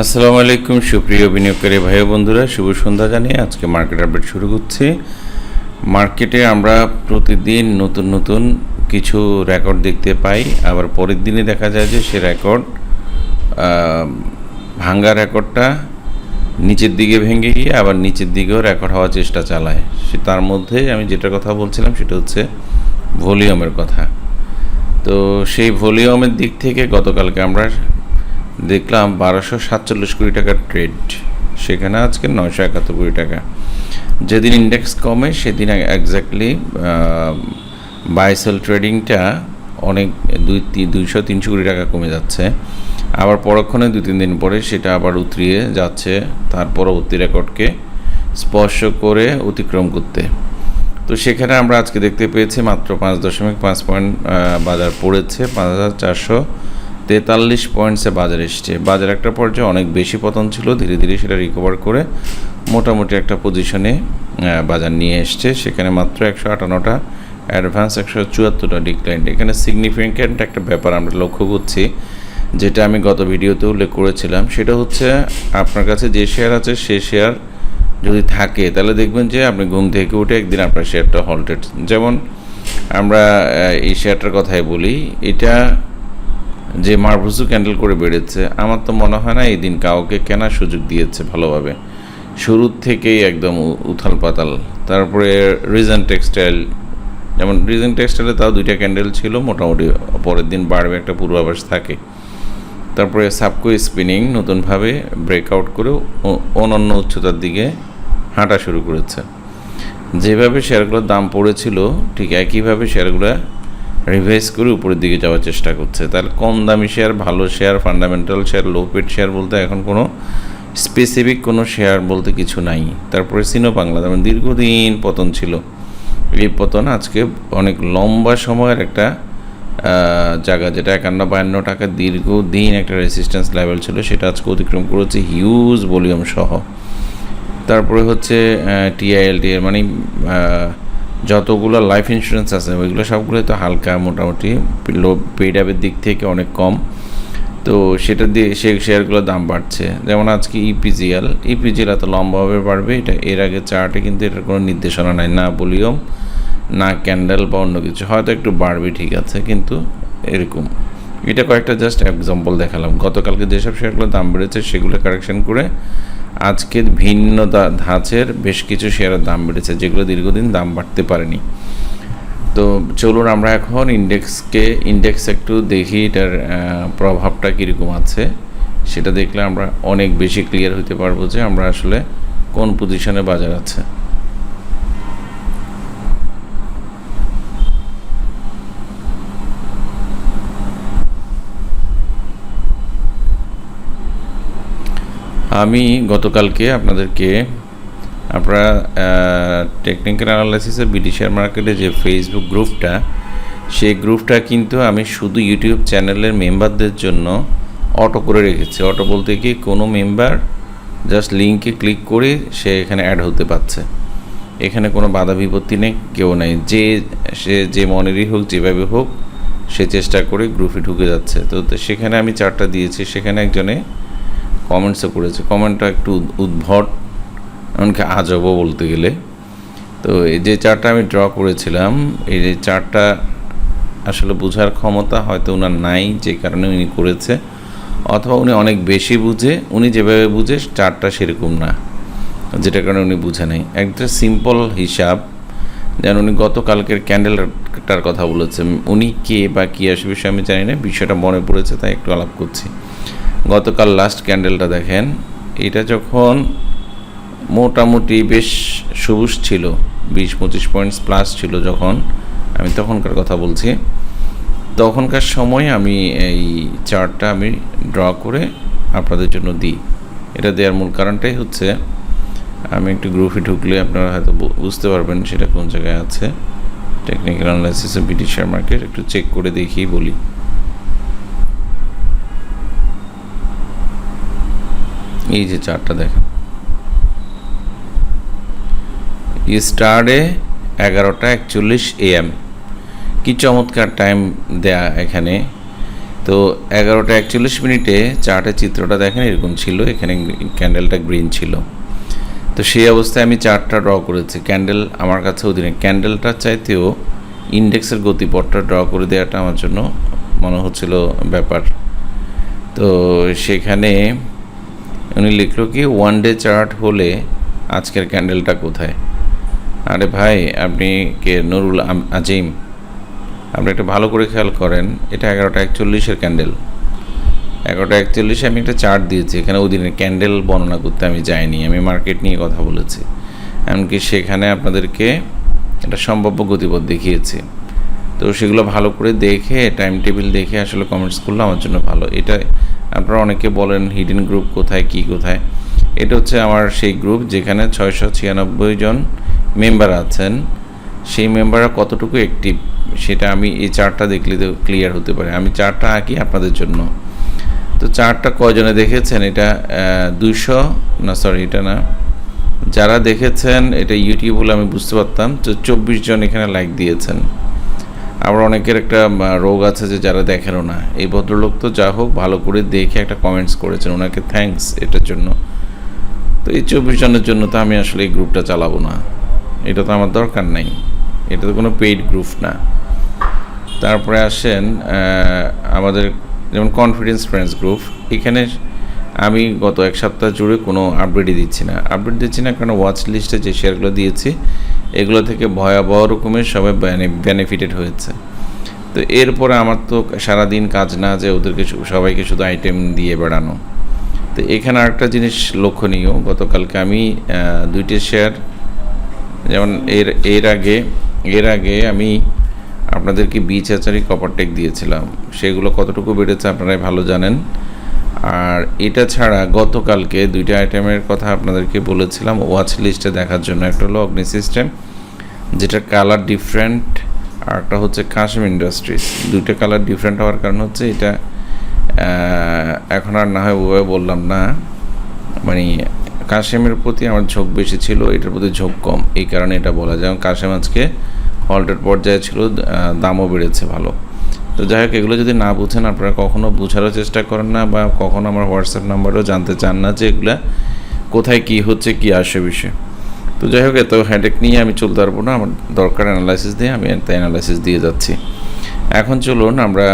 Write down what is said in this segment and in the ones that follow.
আসসালামু আলাইকুম, সুপ্রিয় বিনিয়োগকারী ভাই বন্ধুরা, শুভ সন্ধ্যা জানিয়ে আজকে মার্কেট আপডেট শুরু করছি। মার্কেটে আমরা প্রতিদিন নতুন নতুন কিছু রেকর্ড দেখতে পাই, আবার পরের দিনে দেখা যায় যে সে রেকর্ড ভাঙ্গা রেকর্ডটা নিচের দিকে ভেঙে গিয়ে আবার নিচের দিকেও রেকর্ড হওয়ার চেষ্টা চালায়। সে তার মধ্যে আমি যেটা কথা বলছিলাম সেটা হচ্ছে ভলিউমের কথা। তো সেই ভলিউমের দিক থেকে গতকালকে আমরা দেখলাম বারোশো সাতচল্লিশ কোটি টাকার ট্রেড সেখানে আজকে নয়শো একাত্তর কোটি টাকা। যেদিন ইন্ডেক্স কমে, সেদিন একজাক্টলি বাইসেল ট্রেডিংটা অনেক দুই দুইশো তিনশো কোটি টাকা কমে যাচ্ছে। আবার পরক্ষণে দুই তিন দিন পরে সেটা আবার উতরিয়ে যাচ্ছে তার পরবর্তী রেকর্ডকে স্পর্শ করে অতিক্রম করতে। তো সেখানে আমরা আজকে দেখতে পেয়েছি মাত্র পাঁচ দশমিক পাঁচ পয়েন্ট বাজার পড়েছে পাঁচ হাজার চারশো তেতাল্লিশ পয়েন্টসে বাজার এসছে। বাজার একটা পর্যায়ে অনেক বেশি পতন ছিল, ধীরে ধীরে সেটা রিকভার করে মোটামুটি একটা পজিশনে বাজার নিয়ে এসছে। সেখানে মাত্র একশো আটান্নটা অ্যাডভান্স একশো চুয়াত্তরটা ডিক্লাইন এখানে সিগনিফিক্যান্ট একটা ব্যাপার আমরা লক্ষ্য করছি, যেটা আমি গত ভিডিওতে উল্লেখ করেছিলাম। সেটা হচ্ছে আপনার কাছে যে শেয়ার আছে, সে শেয়ার যদি থাকে, তাহলে দেখবেন যে আপনি ঘুম থেকে উঠে একদিন আপনার শেয়ারটা হল্টেড যেমন আমরা এই শেয়ারটার কথাই বলি, এটা যে মারভুসু ক্যান্ডেল করে বেড়েছে, আমার তো মনে হয় না এই দিন কাউকে কেনার সুযোগ দিয়েছে ভালোভাবে। শুরুর থেকেই একদম উথাল পাতাল। তারপরে রিজন টেক্সটাইল, যেমন রিজন টেক্সটাইলে তাও দুইটা ক্যান্ডেল ছিল, মোটামুটি পরের দিন বাড়বে একটা পূর্বাভাস থাকে। তারপরে সাবকো স্পিনিং নতুনভাবে ব্রেকআউট করে অনন্য উচ্চতার দিকে হাঁটা শুরু করেছে। যেভাবে শেয়ারগুলোর দাম পড়েছিল, ঠিক একইভাবে শেয়ারগুলো রিভাইজ করে উপরের দিকে যাওয়ার চেষ্টা করছে। তাহলে কম দামি শেয়ার ভালো share fundamental share low paid share বলতে এখন কোনো স্পেসিফিক কোনো শেয়ার বলতে কিছু নাই। তারপরে সিনো বাংলা যেমন দীর্ঘদিন পতন ছিল। এই পতন আজকে অনেক লম্বা সময়ের একটা জায়গা যেটা একান্ন বায়ান্ন টাকা দীর্ঘদিন একটা রেসিস্ট্যান্স লেভেল ছিল, সেটা আজকে অতিক্রম করেছে হিউজ ভলিউম সহ। তারপরে হচ্ছে টিআইএলটি এর মানে যতগুলো লাইফ ইন্স্যুরেন্স আছে, ওইগুলো সবগুলো তো হালকা মোটামুটি লো পেড অ্যাপের দিক থেকে অনেক কম। তো সেটা দিয়ে সে শেয়ারগুলোর দাম বাড়ছে। যেমন আজকে ইপিজিএল ইপিজিএল এত লম্বাভাবে বাড়বে, এটা এর আগে চার্টে কিন্তু এটার কোনো নির্দেশনা নাই, না ভলিউম না ক্যান্ডেল বা অন্য কিছু। হয়তো একটু বাড়বে ঠিক আছে, কিন্তু এরকম। এটা কয়েকটা জাস্ট এক্সাম্পল দেখালাম। গতকালকে যেসব শেয়ারগুলোর দাম বেড়েছে সেগুলো কারেকশন করে আজকে ভিন্ন ধাঁচের বেশ কিছু শেয়ারের দাম বেড়েছে, যেগুলো দীর্ঘদিন দাম বাড়তে পারেনি। তো চলুন আমরা এখন ইন্ডেক্সকে ইন্ডেক্স একটু দেখি এটার প্রভাবটা কীরকম আছে। সেটা দেখলে আমরা অনেক বেশি ক্লিয়ার হতে পারব যে আমরা আসলে কোন পজিশনে বাজার আছে। আমি গতকালকে আপনাদেরকে, আপনারা টেকনিক্যাল অ্যানালাইসিসের বিডি শেয়ার মার্কেটে যে ফেসবুক গ্রুপটা সেই গ্রুপটা কিন্তু আমি শুধু ইউটিউব চ্যানেলের মেম্বারদের জন্য অটো করে রেখেছি। অটো বলতে কি, কোনো মেম্বার জাস্ট লিঙ্কে ক্লিক করে সে এখানে অ্যাড হতে পারছে। এখানে কোনো বাধা বিপত্তি নেই, কেউ নেই। যে, সে যে মনেরই হোক, যেভাবে হোক, সে চেষ্টা করে গ্রুপে ঢুকে যাচ্ছে। তো সেখানে আমি চারটা দিয়েছি। সেখানে একজনে কমেন্টসও করেছে কমেন্টটা একটু উদ্ভট, এমনকি আজবও বলতে গেলে। তো এই যে চারটা আমি ড্র করেছিলাম, এই যে চারটা আসলে বোঝার ক্ষমতা হয়তো ওনার নাই যে কারণে উনি করেছে, অথবা উনি অনেক বেশি বুঝে, উনি যেভাবে বুঝে চারটা সেরকম না যেটা কারণে উনি বুঝে নেই। একটা সিম্পল হিসাব, যেন উনি গতকালকের ক্যান্ডেলটার কথা বলেছেন। উনি কে বা কী আসে বিষয়ে আমি জানি না, বিষয়টা মনে পড়েছে, তাই একটু আলাপ করছি। গতকাল লাস্ট ক্যান্ডেলটা দেখেন, এটা যখন মোটামুটি বেশ সবুজ ছিল বিশ পঁচিশ পয়েন্টস প্লাস ছিল যখন, আমি তখনকার কথা বলছি, তখনকার সময় আমি এই চার্টটা আমি ড্র করে আপনাদের জন্য দিই। এটা দেওয়ার মূল কারণটাই হচ্ছে, আমি একটু গ্রুপে ঢুকলে আপনারা হয়তো বুঝতে পারবেন সেটা কোন জায়গায় আছে। টেকনিক্যাল অ্যানালাইসিসে ব্রিটিশ শেয়ার মার্কেট একটু চেক করে দেখিয়ে বলি। এই যে চারটা দেখেন। স্টার্টে এগারোটা একচল্লিশ এএম কি চমৎকার টাইম দেয়া এখানে। তো এগারোটা একচল্লিশ মিনিটে চার্টের চিত্রটা দেখেন, এরকম ছিল। এখানে ক্যান্ডেলটা গ্রিন ছিল। তো সেই অবস্থায় আমি চার্টটা ড্র করেছি। ক্যান্ডেল আমার কাছে অধীনে। ক্যান্ডেলটার চাইতেও ইন্ডেক্সের গতিপথটা ড্র করে দেওয়াটা আমার জন্য মনে হচ্ছিল ব্যাপার। তো সেখানে উনি লিখলো কি ওয়ান ডে চার্ট হলে আজকের ক্যান্ডেলটা কোথায়? আরে ভাই, আপনি কে? নুরুল আজিম, আপনি একটু ভালো করে খেয়াল করেন, এটা এগারোটা একচল্লিশের ক্যান্ডেল এগারোটা একচল্লিশে আমি একটা চার্ট দিয়েছি, এখানে ওদিনের ক্যান্ডেল বর্ণনা করতে আমি যাইনি, আমি মার্কেট নিয়ে কথা বলেছি। এমনকি সেখানে আপনাদেরকে একটা সম্ভাব্য গতিপথ দেখিয়েছি। তো সেগুলো ভালো করে দেখে টাইম টেবিল দেখে আসলে কমেন্টস করলে আমার জন্য ভালো। এটা আপনারা অনেকে বলেন হিডেন গ্রুপ কোথায়, কি কোথায়। এটা হচ্ছে আমার সেই গ্রুপ যেখানে ছয়শো ছিয়ানব্বই জন মেম্বার আছেন। সেই মেম্বাররা কতটুকু অ্যাক্টিভ সেটা আমি এই চারটা দেখলে ক্লিয়ার হতে পারে। আমি চারটা আঁকি আপনাদের জন্য। তো চারটা কয়জনে দেখেছেন? এটা দুইশো, না সরি এটা না। যারা দেখেছেন, এটা ইউটিউব বলে আমি বুঝতে পারতাম। তো চব্বিশ জন এখানে লাইক দিয়েছেন। আবার অনেকের একটা রোগ আছে যে যারা দেখেনও না। এই ভদ্রলোক তো যা হোক ভালো করে দেখে একটা কমেন্টস করেছেন, ওনাকে থ্যাঙ্কস এটার জন্য। তো এই চব্বিশ জনের জন্য তো আমি আসলে এই গ্রুপটা চালাবো না। এটা তো আমার দরকার নাই। এটা তো কোনো পেইড গ্রুপ না। তারপরে আসেন আমাদের যেমন কনফিডেন্স ফ্রেন্ডস গ্রুপ এখানে আমি গত এক সপ্তাহ জুড়ে কোনো আপডেটই দিচ্ছি না। আপডেট দিচ্ছি না কারণ ওয়াচ লিস্টে যে শেয়ারগুলো দিয়েছি, এগুলো থেকে ভয়াবহ রকমের সবাই বেনিফিটেড হয়েছে। তো এরপরে আমার তো সারাদিন কাজ না যে ওদেরকে সবাইকে শুধু আইটেম দিয়ে বেড়ানো। তো এখানে আরেকটা জিনিস লক্ষণীয়, গতকালকে আমি দুইটি শেয়ার যেমন এর এর আগে এর আগে আমি আপনাদেরকে বিচ আচারি কপারটেক দিয়েছিলাম। সেগুলো কতটুকু বেড়েছে আপনারাই ভালো জানেন। আর এটা ছাড়া গতকালকে দুইটা আইটেমের কথা আপনাদেরকে বলেছিলাম ওয়াচ লিস্টে দেখার জন্য একটা হলো অগ্নি সিস্টেম যেটা কালার ডিফারেন্ট আর একটা হচ্ছে কাশিম ইন্ডাস্ট্রিজ দুইটা কালার ডিফারেন্ট হওয়ার কারণ হচ্ছে এটা এখন আর না হয় ওভাবে বললাম না মানে কাশেমের প্রতি আমার ঝোঁক বেশি ছিল, এটার প্রতি ঝোঁক কম, এই কারণে এটা বলা যায়। কাশেম আজকে হল্টের পর্যায়ে ছিল দামও বেড়েছে ভালো। তো যাই হোক, এগুলো যদি না বুঝেন, আপনারা কখনও বোঝারও চেষ্টা করেন না বা কখনও আমার হোয়াটসঅ্যাপ নাম্বারও জানতে চান না যে এগুলা কোথায় কি হচ্ছে, কি আসে বিষয়ে। তো যাই হোক, এত হেডেক নিয়ে আমি চলতে পারব না। আমার দরকার অ্যানালাইসিস দিয়ে, আমি তাই অ্যানালাইসিস দিয়ে যাচ্ছি। এখন চলুন আমরা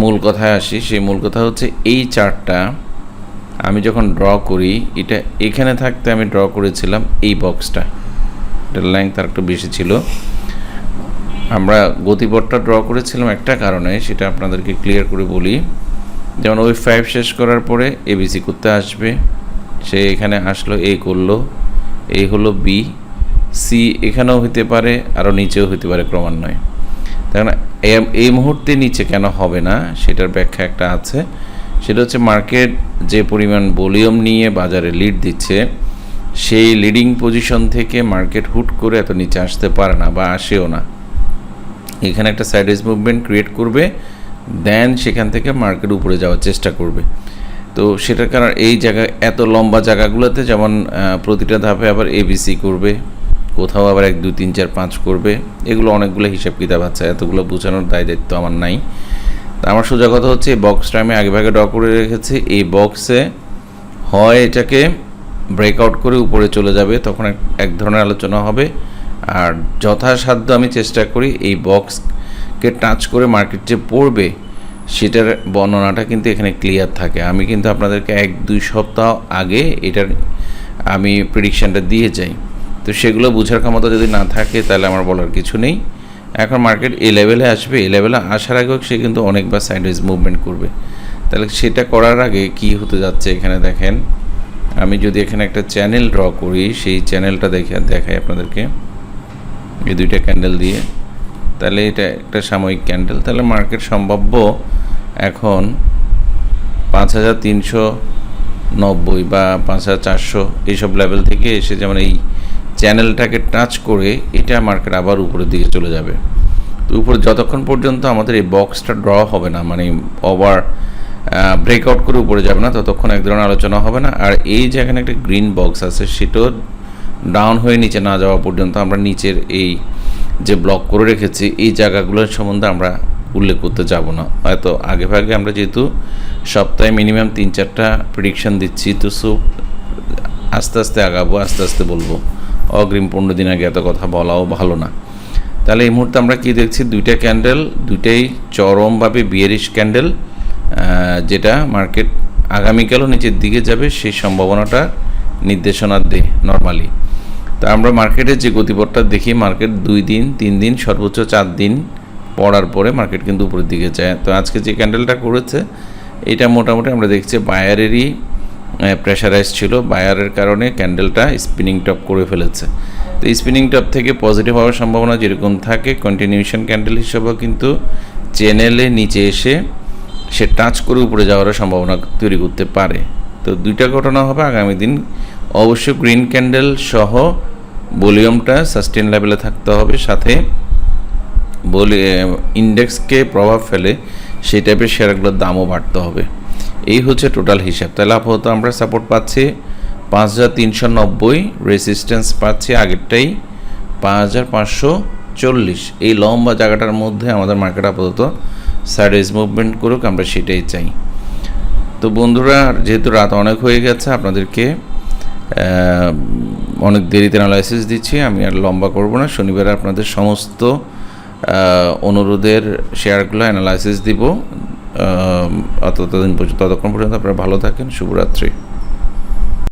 মূল কথায় আসি। সেই মূল কথা হচ্ছে, এই চার্টটা আমি যখন ড্র করি, এটা এখানে থাকতে আমি ড্র করেছিলাম এই বক্সটা এটার লেংথ আর একটু বেশি ছিল। আমরা গতিপথটা ড্র করেছিলাম একটা কারণে, সেটা আপনাদেরকে ক্লিয়ার করে বলি। যেমন ওই ফাইভ শেষ করার পরে এবিসি করতে আসবে। সে এখানে আসলো এ করল এই হলো বি সি এখানেও হতে পারে আরও নিচেও হতে পারে ক্রমান্বয়ে। তাই না এ- এই মুহূর্তে নিচে কেন হবে না, সেটার ব্যাখ্যা একটা আছে। সেটা হচ্ছে মার্কেট যে পরিমাণ ভলিউম নিয়ে বাজারে লিড দিচ্ছে, সেই লিডিং পজিশন থেকে মার্কেট হুট করে এত নিচে আসতে পারে না বা আসেও না। এখানে একটা সাইডেজ মুভমেন্ট ক্রিয়েট করবে দেন সেখান থেকে মার্কেট উপরে যাওয়ার চেষ্টা করবে। তো সেটার কারণ এই জায়গা, এত লম্বা জায়গাগুলোতে যেমন প্রতিটা ধাপে আবার এবিসি করবে, কোথাও আবার এক, দুই, তিন, চার, পাঁচ করবে, এগুলো অনেকগুলো হিসাব কিতাব আছে, এতগুলো বোঝানোর দায় দায়িত্ব আমার নাই। তা আমার সোজা কথা হচ্ছে, এই বক্সটা আমি আগে ভাগে ড্র করে রেখেছি, এই বক্সে হয় এটাকে ব্রেকআউট করে উপরে চলে যাবে, তখন এক ধরনের আলোচনা হবে। আর যথাসাধ্য আমি চেষ্টা করি এই বক্সকে টাচ করে মার্কেট যে পড়বে, সেটার বর্ণনাটা কিন্তু এখানে ক্লিয়ার থাকে। আমি কিন্তু আপনাদেরকে এক, দুই সপ্তাহ আগে এটার আমি প্রিডিকশানটা দিয়ে যাই। তো সেগুলো বোঝার ক্ষমতা যদি না থাকে, তাহলে আমার বলার কিছু নেই। এখন মার্কেট এই লেভেলে আসবে, এ লেভেলে আসার আগেও সে কিন্তু অনেকবার সাইডওয়েজ মুভমেন্ট করবে। তাহলে সেটা করার আগে কি হতে যাচ্ছে এখানে দেখেন। আমি যদি এখানে একটা চ্যানেল ড্র করি, সেই চ্যানেলটা দেখে, দেখাই আপনাদেরকে। এই দুইটা ক্যান্ডেল দিয়ে। তাহলে এটা একটা সাময়িক ক্যান্ডেল তাহলে মার্কেট সম্ভাব্য এখন পাঁচ হাজার তিনশো নব্বই বা পাঁচ হাজার চারশো এইসব লেভেল থেকে এসে যেমন এই চ্যানেলটাকে টাচ করে এটা মার্কেট আবার উপরের দিকে চলে যাবে। তো উপরে যতক্ষণ পর্যন্ত আমাদের এই বক্সটা ড্র হবে না মানে ওভার ব্রেকআউট করে উপরে যাবে না, ততক্ষণ এক ধরনের আলোচনা হবে না। আর এই যে এখানে একটা গ্রিন বক্স আছে, সেটাও ডাউন হয়ে নিচে না যাওয়া পর্যন্ত আমরা নিচের এই যে ব্লক করে রেখেছি, এই জায়গাগুলোর সম্বন্ধে আমরা উল্লেখ করতে যাব না। হয়তো আগে ভাগে আমরা যেহেতু সপ্তাহে মিনিমাম তিন চারটা প্রিডিকশন দিচ্ছি, তো সো আস্তে আস্তে আগাবো, আস্তে আস্তে বলব। অগ্রিম পনেরো দিন আগে এত কথা বলাও ভালো না। তাহলে এই মুহূর্তে আমরা কি দেখছি? দুইটা ক্যান্ডেল দুইটাই চরমভাবে বিয়ারিশ ক্যান্ডেল যেটা মার্কেট আগামীকালও নিচের দিকে যাবে, সেই সম্ভাবনাটা নির্দেশনা দেয় নর্মালি তা আমরা মার্কেটের যে গতিপথটা দেখি মার্কেট দুই দিন, তিন দিন, সর্বোচ্চ চার দিন পড়ার পরে মার্কেট কিন্তু উপরের দিকে যায়। তো আজকে যে ক্যান্ডেলটা করেছে, এটা মোটামুটি আমরা দেখছি বায়ারেরই প্রেশারাইজ ছিল। বায়ারের কারণে ক্যান্ডেলটা স্পিনিং টপ করে ফেলেছে। তো স্পিনিং টপ থেকে পজিটিভ হওয়ার সম্ভাবনা যেরকম থাকে কন্টিনিউশন ক্যান্ডেল হিসেবেও কিন্তু চ্যানেলে নিচে এসে সে টাচ করে উপরে যাওয়ারও সম্ভাবনা তৈরি করতে পারে। তো দুইটা ঘটনা হবে আগামী দিন। অবশ্য গ্রিন ক্যান্ডেল সহ ভলিউমটা সাস্টেন লেভেলে থাকতে হবে। সাথে বলে ইন্ডেক্সকে প্রভাব ফেলে সেই টাইপের শেয়ারগুলোর দামও বাড়তে হবে। এই হচ্ছে টোটাল হিসাব। তাহলে আপাতত আমরা সাপোর্ট পাচ্ছি পাঁচ হাজার তিনশো নব্বই, রেসিস্ট্যান্স পাচ্ছি আগেরটাই পাঁচ হাজার পাঁচশো চল্লিশ। এই লম্বা জায়গাটার মধ্যে আমাদের মার্কেট আপাতত সাইডওয়েজ মুভমেন্ট করুক, আমরা সেটাই চাই। তো বন্ধুরা, যেহেতু রাত অনেক হয়ে গেছে, আপনাদেরকে অনেক দেরিতে অ্যানালাইসিস দিচ্ছি, আমি আর লম্বা করব না। শনিবার আপনাদের সমস্ত অনুরোধের শেয়ারগুলো অ্যানালাইসিস দিব। ততদিন পর্যন্ত ততক্ষণ পর্যন্ত আপনারা ভালো থাকেন। শুভরাত্রি।